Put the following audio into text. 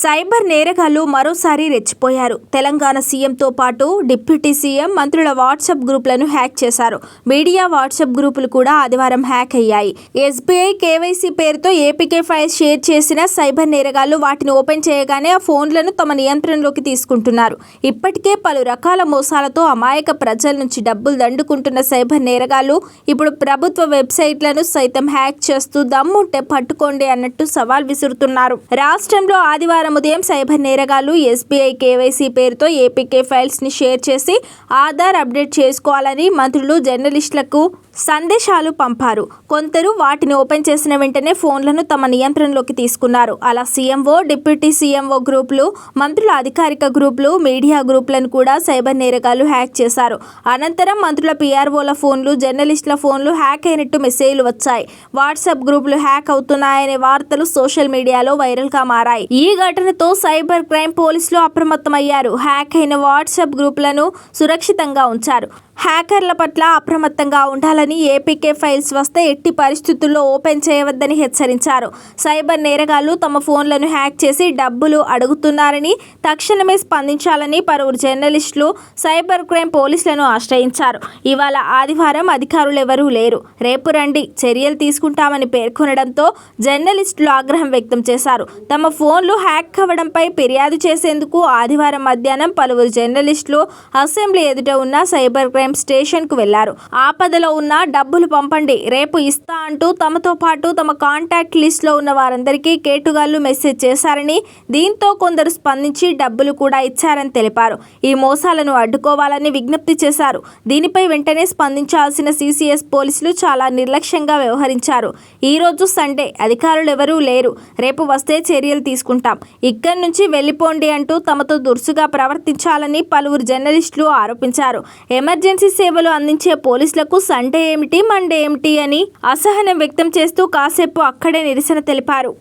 Cyber నేరగాళ్ళు మరోసారి రెచ్చిపోయారు. తెలంగాణ సీఎంతో పాటు డిప్యూటీ సీఎం మంత్రుల వాట్సాప్ గ్రూపులను హ్యాక్ చేశారు. మీడియా వాట్సాప్ గ్రూపులు కూడా ఆదివారం హ్యాక్ అయ్యాయి. ఎస్బీఐ కేవైసీ పేరుతో ఏపీకే ఫైల్స్ షేర్ చేసిన సైబర్ నేరగాళ్ళు వాటిని ఓపెన్ చేయగానే ఆ ఫోన్లను తమ నియంత్రణలోకి తీసుకుంటున్నారు. ఇప్పటికే పలు రకాల మోసాలతో అమాయక ప్రజల నుంచి డబ్బులు దండుకుంటున్న సైబర్ నేరగాళ్ళు ఇప్పుడు ప్రభుత్వ వెబ్సైట్లను సైతం హ్యాక్ చేస్తూ దమ్ముంటే పట్టుకోండి అన్నట్టు సవాల్ విసురుతున్నారు. రాష్ట్రంలో ఆదివారం ఉదయం సైబర్ నేరగాళ్ళు ఎస్బీఐ కేవైసీ పేరుతో ఏపీకే ఫైల్స్ని షేర్ చేసి ఆధార్ అప్డేట్ చేసుకోవాలని మంత్రులు జర్నలిస్టులకు సందేశాలు పంపారు. కొందరు వాటిని ఓపెన్ చేసిన వెంటనే ఫోన్లను తమ నియంత్రణలోకి తీసుకున్నారు. అలా సీఎంఓ డిప్యూటీ సీఎంఓ గ్రూపులు మంత్రుల అధికారిక గ్రూపులు మీడియా గ్రూపులను కూడా సైబర్ నేరగాళ్ళు హ్యాక్ చేశారు. అనంతరం మంత్రుల పీఆర్ఓల ఫోన్లు జర్నలిస్టుల ఫోన్లు హ్యాక్ అయినట్టు మెసేజ్లు వచ్చాయి. వాట్సాప్ గ్రూపులు హ్యాక్ అవుతున్నాయనే వార్తలు సోషల్ మీడియాలో వైరల్గా మారాయి. ఈ ఘటనతో సైబర్ క్రైమ్ పోలీసులు అప్రమత్తమయ్యారు. హ్యాక్ అయిన వాట్సాప్ గ్రూపులను సురక్షితంగా ఉంచారు. హ్యాకర్ల పట్ల అప్రమత్తంగా ఉండాలని ఏపీకే ఫైల్స్ వస్తే ఎట్టి పరిస్థితుల్లో ఓపెన్ చేయవద్దని హెచ్చరించారు. సైబర్ నేరగాళ్ళు తమ ఫోన్లను హ్యాక్ చేసి డబ్బులు అడుగుతున్నారని తక్షణమే స్పందించాలని పలువురు జర్నలిస్టులు సైబర్ క్రైమ్ పోలీసులను ఆశ్రయించారు. ఇవాళ ఆదివారం అధికారులు ఎవరూ లేరు. రేపు రండి చర్యలు తీసుకుంటామని పేర్కొనడంతో జర్నలిస్టులు ఆగ్రహం వ్యక్తం చేశారు. తమ ఫోన్లు హ్యాక్ అవ్వడంపై ఫిర్యాదు చేసేందుకు ఆదివారం మధ్యాహ్నం పలువురు జర్నలిస్టులు అసెంబ్లీ ఎదుట ఉన్న సైబర్ క్రైమ్ స్టేషన్కు వెళ్ళారు. ఆపదలో ఉన్న డబ్బులు పంపండి. రేపు ఇస్తా అంటూ తమతో పాటు తమ కాంటాక్ట్ లిస్ట్లో ఉన్న వారందరికీ కేటుగాళ్ళు మెసేజ్ చేశారని దీంతో కొందరు స్పందించి డబ్బులు కూడా ఇచ్చారని తెలిపారు. ఈ మోసాలను అడ్డుకోవాలని విజ్ఞప్తి చేశారు. దీనిపై వెంటనే స్పందించాల్సిన సీసీఎస్ పోలీసులు చాలా నిర్లక్ష్యంగా వ్యవహరించారు. ఈరోజు సండే అధికారులు ఎవరూ లేరు. రేపు వస్తే చర్యలు తీసుకుంటాం. ఇక్కడి నుంచి వెళ్ళిపోండి అంటూ తమతో దురుసుగా ప్రవర్తించాలని పలువురు జర్నలిస్టులు ఆరోపించారు. ఎమర్జెన్సీ సేవలు అందించే పోలీసులకు సండే ఏమిటి మండే ఏమిటి అని అసహనం వ్యక్తం చేస్తూ కాసేపు అక్కడే నిరసన తెలిపారు.